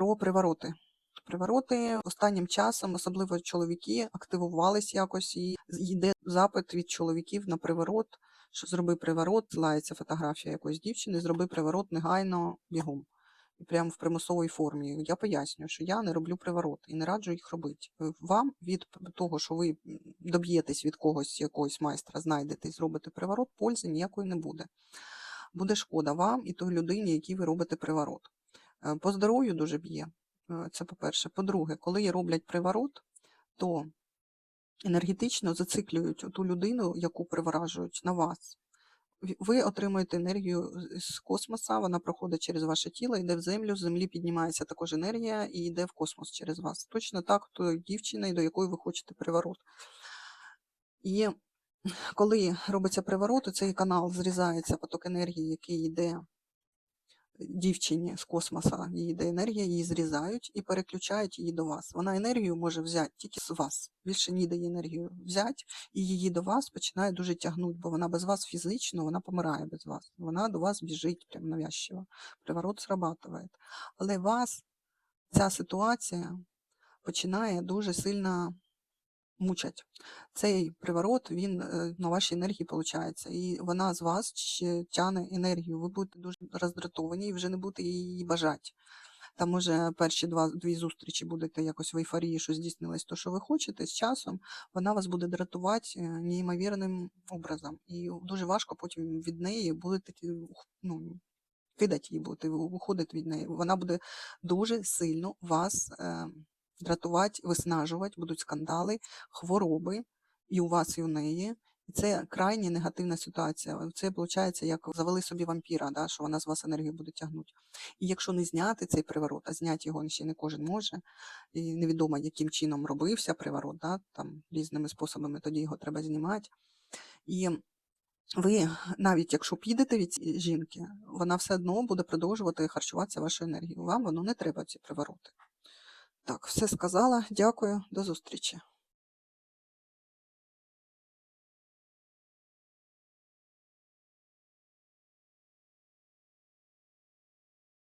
Про привороти. Привороти останнім часом, особливо чоловіки, активувались якось і йде запит від чоловіків на приворот, що зроби приворот, злається фотографія якоїсь дівчини, зроби приворот негайно бігом. І прямо в примусовій формі. Я пояснюю, що я не роблю приворот і не раджу їх робити. Е, Вам від того, що ви доб'єтесь від когось, якогось майстра, знайдете і зробите приворот, пользи ніякої не буде. Буде шкода вам і той людині, якій ви робите приворот. Е, По здоров'ю дуже б'є. Е, Це по-перше. По-друге, коли роблять приворот, то енергетично зациклюють ту людину, яку приворажують, на вас. Ви отримуєте енергію з- космоса, вона проходить через ваше тіло, йде в землю, з землі піднімається також енергія і йде в космос через вас. Точно так, то дівчина, до якої ви хочете приворот. І коли робиться приворот, цей канал зрізається поток енергії, який йде дівчині з космоса, її йде енергія, її зрізають і переключають її до вас. Вона енергію може взяти тільки з вас. Більше ніде її енергію взяти, і її до вас починає дуже тягнути, бо вона без вас фізично, вона помирає без вас. Вона до вас біжить прям навязчиво. Приворот срабатує. Але вас ця ситуація починає дуже сильно мучать. Цей приворот, він е, на вашій енергії виходить, і вона з вас ще тягне енергію. Ви будете дуже роздратовані і вже не будете її бажати. Там, може, перші два, дві зустрічі будете якось в ейфорії, що здійснилось то, що ви хочете, з часом вона вас буде дратувати е, неймовірним образом. І дуже важко потім від неї будете ну, кидати її, будете уходити від неї. Вона буде дуже сильно вас е, дратувати, виснажувати, будуть скандали, хвороби і у вас, і у неї. І це крайні негативна ситуація. Це виходить, як завели собі вампіра, да, що вона з вас енергію буде тягнути. І якщо не зняти цей приворот, а зняти його ще не кожен може, і невідомо, яким чином робився приворот, да, там різними способами, тоді його треба знімати. І ви, навіть якщо підете від жінки, вона все одно буде продовжувати харчуватися вашою енергією. Вам воно не треба ці привороти. Так, все сказала. Дякую, до зустрічі.